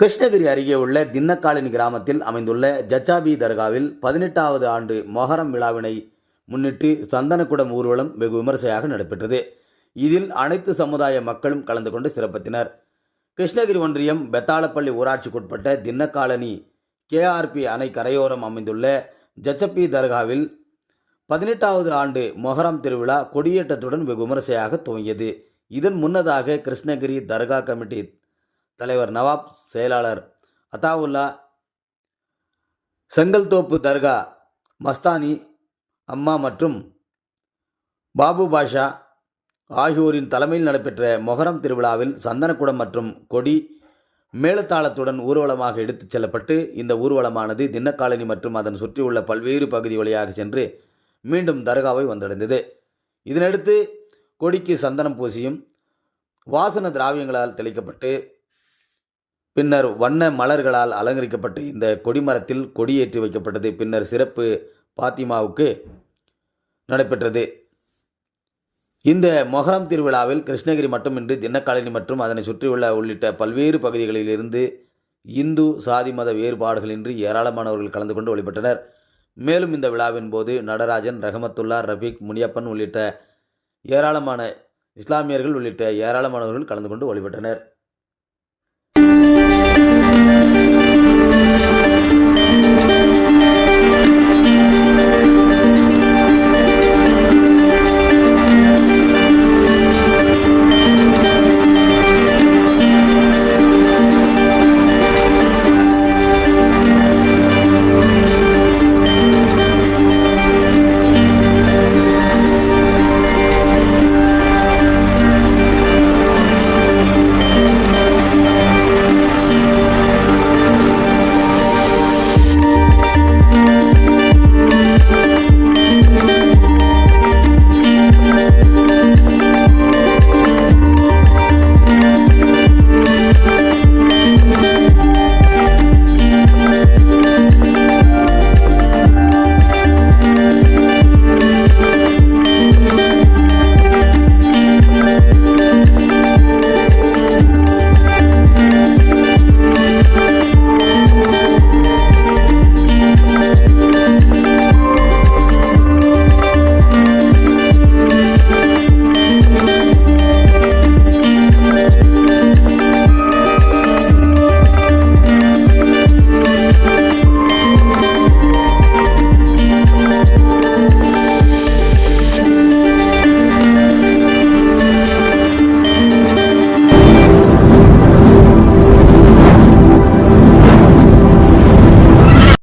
கிருஷ்ணகிரி அருகே உள்ள தின்னக்காலின் கிராமத்தில் அமைந்துள்ள ஜச்சாபி தர்காவில் பதினெட்டாவது ஆண்டு மொஹரம் விழாவினை முன்னிட்டு சந்தனக்குடம் ஊர்வலம் வெகு விமர்சையாக நடைபெற்றது. இதில் அனைத்து சமுதாய மக்களும் கலந்து கொண்டு சிறப்பித்தனர். கிருஷ்ணகிரி ஒன்றியம் பெத்தாளப்பள்ளி ஊராட்சிக்குட்பட்ட தின்னக்காலனி கேஆர்பி அணை கரையோரம் அமைந்துள்ள ஜச்சப்பி தர்காவில் பதினெட்டாவது ஆண்டு மொஹரம் திருவிழா கொடியேற்றத்துடன் வெகு விமர்சையாக துவங்கியது. இதன் முன்னதாக கிருஷ்ணகிரி தர்கா கமிட்டி தலைவர் நவாப் செயலாளர் அத்தாவுல்லா செங்கல்தோப்பு தர்கா மஸ்தானி அம்மா மற்றும் பாபு பாஷா ஆகியோரின் தலைமையில் நடைபெற்ற மொஹரம் திருவிழாவில் சந்தனக்குடம் மற்றும் கொடி மேலத்தாளத்துடன் ஊர்வலமாக எடுத்துச் செல்லப்பட்டு இந்த ஊர்வலமானது தின்னக்காலனி மற்றும் அதன் சுற்றியுள்ள பல்வேறு பகுதி வழியாக சென்று மீண்டும் தர்காவை வந்தடைந்தது. இதனடுத்து கொடிக்கு சந்தனம் பூசியும் வாசன திராவியங்களால் தெளிக்கப்பட்டு பின்னர் வண்ண மலர்களால் அலங்கரிக்கப்பட்டு இந்த கொடிமரத்தில் கொடியேற்றி வைக்கப்பட்டது. பின்னர் சிறப்பு பாத்திமாவுக்கு நடைபெற்றது. இந்த மொஹரம் திருவிழாவில் கிருஷ்ணகிரி மட்டுமின்றி தினக்கலனி மற்றும் அதனை சுற்றியுள்ள உள்ளிட்ட பல்வேறு பகுதிகளிலிருந்து இந்து சாதி மத வேறுபாடுகளின்றி ஏராளமானவர்கள் கலந்து கொண்டு வழிபட்டனர். மேலும் இந்த விழாவின் போது நடராஜன் ரஹமத்துல்லா ரஃபீக் முனியப்பன் உள்ளிட்ட ஏராளமான இஸ்லாமியர்கள் உள்ளிட்ட ஏராளமானவர்கள் கலந்து கொண்டு வழிபட்டனர்.